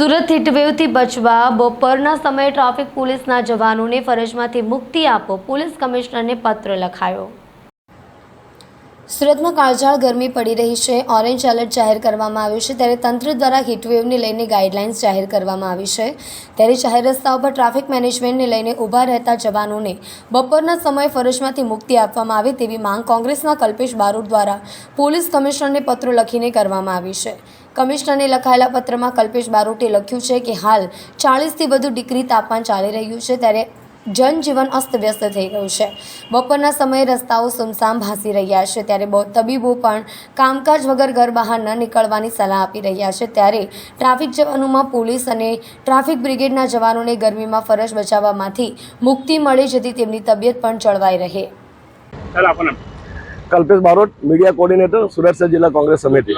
સુરત હીટવેવથી બચવા, બપોરના સમયે ટ્રાફિક પોલીસના જવાનોને ફરજમાંથી મુક્તિ આપો, પોલીસ કમિશનરને પત્ર લખાયો. સુરતમાં કાળઝાળ ગરમી પડી રહી છે. ઓરેન્જ એલર્ટ જાહેર કરવામાં આવ્યું છે. ત્યારે તંત્ર દ્વારા હીટવેવને લઈને ગાઈડલાઇન્સ જાહેર કરવામાં આવી છે. ત્યારે જાહેર રસ્તાઓ પર ટ્રાફિક મેનેજમેન્ટને લઈને ઊભા રહેતા જવાનોને બપોરના સમયે ફરજમાંથી મુક્તિ આપવામાં આવે તેવી માંગ કોંગ્રેસના કલ્પેશ બારોટ દ્વારા પોલીસ કમિશનરને પત્રો લખીને કરવામાં આવી છે. કમિશનરને લખાયેલા પત્રમાં કલ્પેશ બારોટે લખ્યું છે કે હાલ ચાળીસથી વધુ ડિગ્રી તાપમાન ચાલી રહ્યું છે. ત્યારે જનજીવન અસ્તવ્યસ્ત થઈ ગયું છે. બપોરના સમયે રસ્તાઓ સુમસામ ભાસી રહ્યા છે ત્યારે બહુ- તબીબો પણ કામકાજ વગર ઘર બહાર ન નીકળવાની સલાહ આપી રહ્યા છે. ત્યારે ટ્રાફિક જવાનોમાં પોલીસ અને ટ્રાફિક બ્રિગેડના જવાનોને ગરમીમાં ફરજ બચાવવામાંથી મુક્તિ મળે જેથી તેમની તબિયત પણ જળવાઈ રહે. કલ્પેશ બારોટ મીડિયા કોર્ડિનેટર સુરત જિલ્લા કોંગ્રેસ સમિતિ.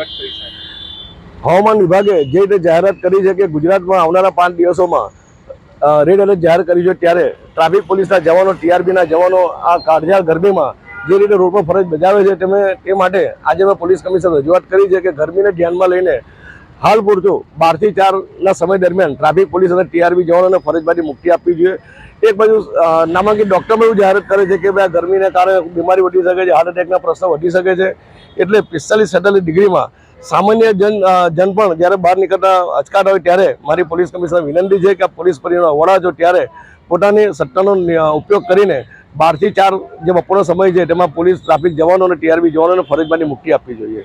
હવામાન વિભાગે જે રીતે જાહેરાત કરી છે કે ગુજરાતમાં આવનારા પાંચ દિવસોમાં રેડ એલર્ટ જાહેર કરી છે ત્યારે ટ્રાફિક પોલીસના જવાનો, ટીઆરબીના જવાનો, આ કાળઝાળ ગરમીમાં જે રીતે રોડ પર ફરજ બજાવે છે તમે, તે માટે આજે મેં પોલીસ કમિશનર રજૂઆત કરી છે કે ગરમીને ધ્યાનમાં લઈને હાલ પૂરતું બારથી ચારના સમય દરમિયાન ટ્રાફિક પોલીસ અને ટીઆરબી જવાનોને ફરજમાંથી મુક્તિ આપવી જોઈએ. એક બાજુ નામાંકિત ડૉક્ટરો એવું જાહેરાત કરે છે કે ભાઈ ગરમીને કારણે બીમારી વધી શકે છે, હાર્ટ એટેકના પ્રશ્નો વધી શકે છે. એટલે પિસ્તાલીસ છેતાલીસ ડિગ્રીમાં સામાન્ય જન જન પણ જ્યારે બહાર નીકળતા અચકાટ હોય ત્યારે મારી પોલીસ કમિશનર વિનંતી છે કે પોલીસ પરિવારના વડા છો ત્યારે પોતાની સત્તાનો ઉપયોગ કરીને બારથી ચાર જે બપોરનો સમય છે તેમાં પોલીસ ટ્રાફિક જવાનો અને ટીઆરબી જવાનોને ફરજબાની મુક્તિ આપવી જોઈએ.